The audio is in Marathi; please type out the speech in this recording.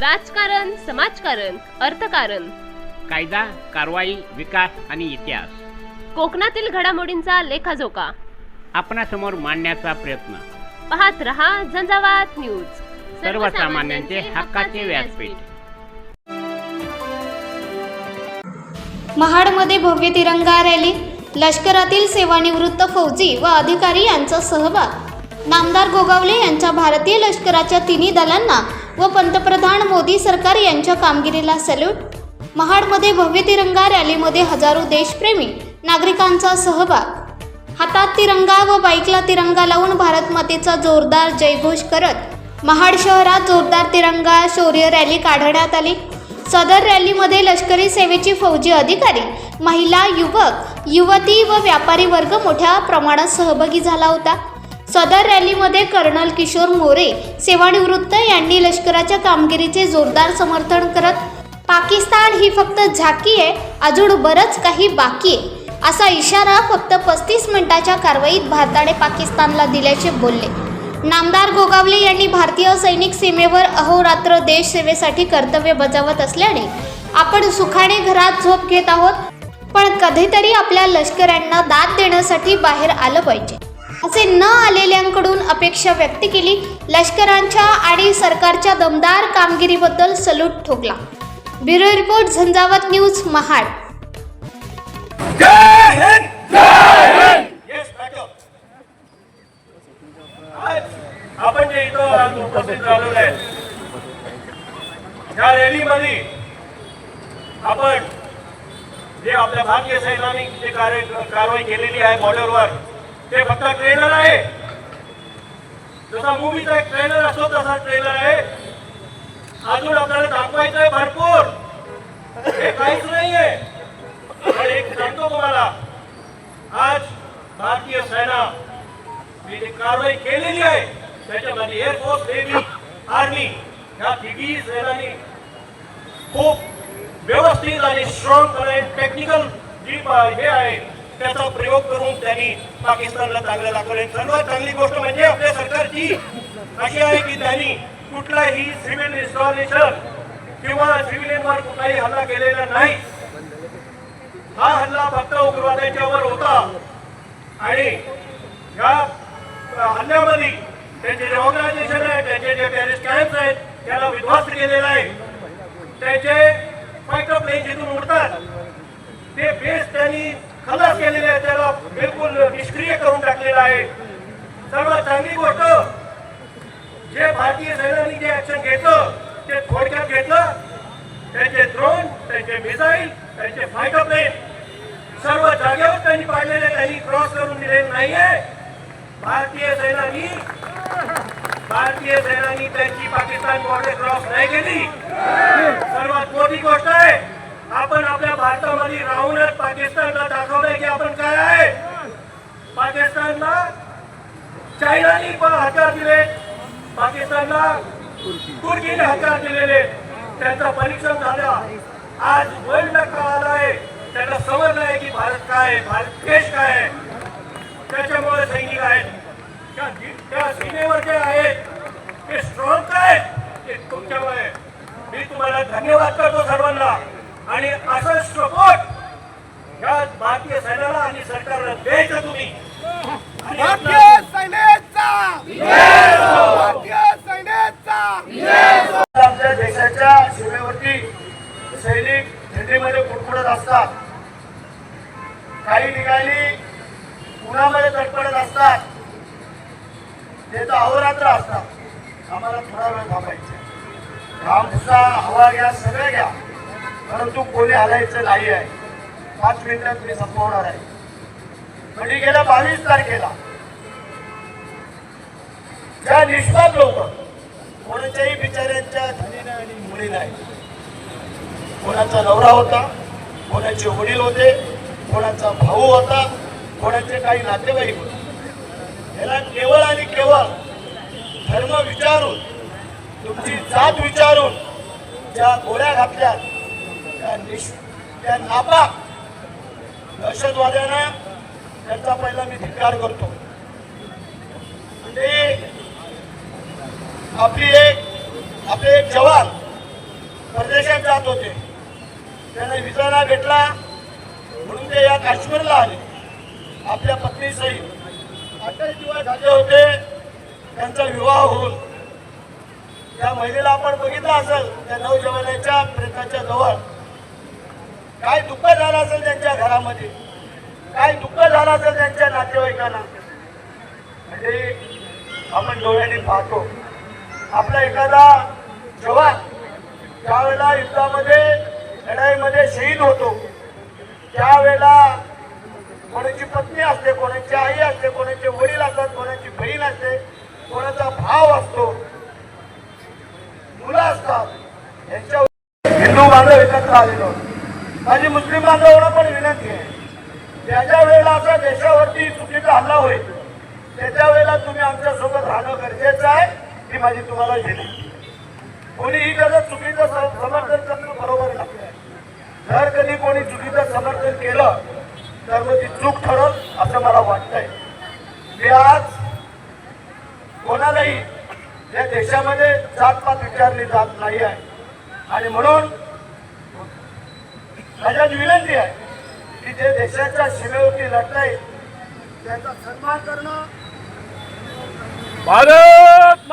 राजकारण समाजकारण अर्थकारण. कायदा कारवाई विकास आणि इतिहास. कोकणातील घडामोडींचा लेखाजोखा. आपणासमोर मांडण्याचा प्रयत्न. पाहत रहा झंझावात न्यूज. सर्वसामान्यांचे हक्काचे व्यासपीठ. महाडमध्ये भव्य तिरंगा रॅली लष्करातील सेवानिवृत्त फौजी व अधिकारी यांचा सहभाग. नामदार गोगावले यांच्या भारतीय लष्कराच्या तिन्ही दलांना व पंतप्रधान मोदी सरकार यांच्या कामगिरीला सॅल्यूट. महाडमध्ये भव्य तिरंगा रॅलीमध्ये हजारो देशप्रेमी नागरिकांचा सहभाग. हातात तिरंगा व बाईकला तिरंगा लावून भारत मातेचा जोरदार जयघोष करत महाड शहरात जोरदार तिरंगा शौर्य रॅली काढण्यात आली. सदर रॅलीमध्ये लष्करी सेवेची फौजी अधिकारी महिला युवक युवती व व्यापारी वर्ग मोठ्या प्रमाणात सहभागी झाला होता. सदर रॅलीमध्ये कर्नल किशोर मोरे सेवानिवृत्त यांनी लष्कराच्या कामगिरीचे जोरदार समर्थन करत पाकिस्तान ही फक्त झाकी आहे अजून बरंच काही बाकी आहे. असा इशारा फक्त पस्तीस मिनिटाच्या कारवाईत भारताने पाकिस्तानला दिल्याचे बोलले. नामदार गोगावले यांनी भारतीय सैनिक सीमेवर अहोरात्र देश सेवेसाठी कर्तव्य बजावत असल्याने आपण सुखाने घरात झोप घेत आहोत पण कधीतरी आपल्या लष्कऱ्यांना दाद देण्यासाठी बाहेर आलं पाहिजे. असे न आलेल्यांकडून अपेक्षा व्यक्त केली लष्करांच्या आणि सरकारच्या दमदार कामगिरीबद्दल सल्यूट ठोकला. Bureau report Jhanjhavat news Mahad. आपण जे इथं उपस्थित झालेलो आहे या रॅलीमध्ये आपण जे आपल्या भारतीय सैन्याने जे कार्य कारवाई केलेली आहे बॉर्डरवर ते फक्त ट्रेनर आहे. जसा मूवीचा एक ट्रेनर असतो तसा ट्रेनर आहे. अजून आपल्याला दाखवायचं आहे भरपूर. हे काहीच नाहीये. पण एक सांगतो तुम्हाला आज भारतीय सेना जी कारवाई केलेली आहे त्याच्यामध्ये एअरफोर्स नेव्ही आर्मी ह्या तिघी सेनानी खूप व्यवस्थित आणि स्ट्रॉंगपणे टेक्निकल जी हे आहे त्याचा प्रयोग करून त्यांनी पाकिस्तानला चांगलं दाखवले सर्वात चांगली गोष्ट म्हणजे आपल्या सरकारची अशी आहे की त्यांनी कुठलाही सिव्हिल इन्स्टॉलेशन किंवा सिव्हिलियनवर कुठलाही हल्ला केलेला नाही. हा हल्ला फक्त उग्रवाद्यांच्यावर होता. आणि या हल्ल्यामध्ये त्यांचे जे ऑर्गनायझेशन आहे त्यांचे जे टेरिस्ट कॅम्प आहेत त्याला विध्वस्त केलेला आहे. त्याचे फायटर प्लेन जिथून उडतात. ते बेस त्यांनी खलास केलेले आहे त्याला बिलकुल निष्क्रिय करून टाकलेलं आहे. सर्वात चांगली गोष्ट. जे भारतीय सैन्याने जे ऍक्शन घेतलं ते थोडक्यात घेतलं. त्यांचे ड्रोन त्यांचे मिसाईल त्यांचे फायटर प्लेन सर्व जागेवर त्यांनी पाडलेले त्यांनी क्रॉस करून दिलेले नाहीये. भारतीय सैन्यानी भारतीय सैन्यानी त्यांची पाकिस्तान बॉर्डर क्रॉस नाही केली. सर्वात मोठी गोष्ट आहे आपण आपल्या भारतामध्ये राहूनच पाकिस्तानला दाखवलंय की आपण काय? आहे पाकिस्तानला चायनाने पण हत्यार दिले. पाकिस्तानला तुर्कीने हकार दिलेले. त्यांचं परीक्षण झालं. आज वर्ल्डला कळालं आहे. त्यांना समजलं आहे की भारत काय आहे? भारत देश काय आहे? त्याच्यामुळे सैनिक आहेत. त्या त्या सीमेवर जे आहेत ते स्ट्रॉंग काय ते तुमच्यामुळे मी तुम्हाला धन्यवाद करतो सर्वांना. आणि असं सपोर्ट या भारतीय सैन्याला आणि सरकारला द्यायचं तुम्ही. आणि भारतीय आपलं- सैन्याचा! भारतीय सैन्याचा! आमच्या देशाच्या सीमेवरती सैनिक थंडीमध्ये कुडकुडत असतात. काही ठिकाणी उन्हामध्ये तडपडत असतात. ते तर अहोरात्र असतात. आम्हाला थोडा वेळ थांबायचा घाम हवा घ्या सगळं घ्या. परंतु कोणी हलायचं नाही आहे पाच मिनिटात मी संपवणार आहे. म्हणजे गेल्या बावीस तारखेला ज्या निष्पाप लोक कोणाच्याही बिचाऱ्यांच्या धनीनं आणि मुली नाही कोणाचा नवरा होता कोणाचे वडील होते कोणाचा भाऊ होता कोणाचे काही नातेवाईक होते. याला केवळ आणि केवळ धर्म विचारून तुमची जात विचारून ज्या गोळ्या घातल्या त्या निश त्या नापाक दहशतवाद्यांना त्यांचा पहिला मी धिक्कार करतो. म्हणजे आपली एक आपले एक जवान परदेशात जात होते. त्यांना विजा भेटला म्हणून ते या काश्मीरला आले. आपल्या पत्नीसहित अठ्ठावीस दिवस झाले होते त्यांचा विवाह होऊन. त्या महिलेला आपण बघितलं असेल त्या नवजवानाच्या प्रेताच्या जवळ. काय दुःख झालं असेल त्यांच्या घरामध्ये? काय दुःख झालं असेल त्यांच्या नातेवाईकांना? म्हणजे आपण डोळ्याने पाहतो. आपला एखादा जवान ज्यावेळेला युद्धामध्ये लढाईमध्ये शहीद होतो त्यावेळेला कोणाची पत्नी असते कोणाची आई असते कोणाचे वडील असतात कोणाची बहीण असते कोणाचा भाव असतो. मुलं असतात. यांच्या हिंदू बांधव एकत्र आलेलो. माझी मुस्लिम बांधवांना पण विनंती आहे. त्याच्या वेळेला आपल्या देशावरती चुकीचा हल्ला होईल त्याच्या वेळेला तुम्ही आमच्यासोबत राहणं गरजेचं आहे ही माझी तुम्हाला विनंती कोणी ही जर चुकीचं समर्थन करणं बरोबर नाही. जर कधी कोणी चुकीचं समर्थन केलं तर मग ती चूक ठरल असं मला वाटतंय. मी आज कोणालाही या देशामध्ये जातपात विचारली जात नाही आहे. आणि म्हणून माझ्यात विनंती आहे की जे देशाच्या सीमेवरती येईल त्यांचा सन्मान करणं भारत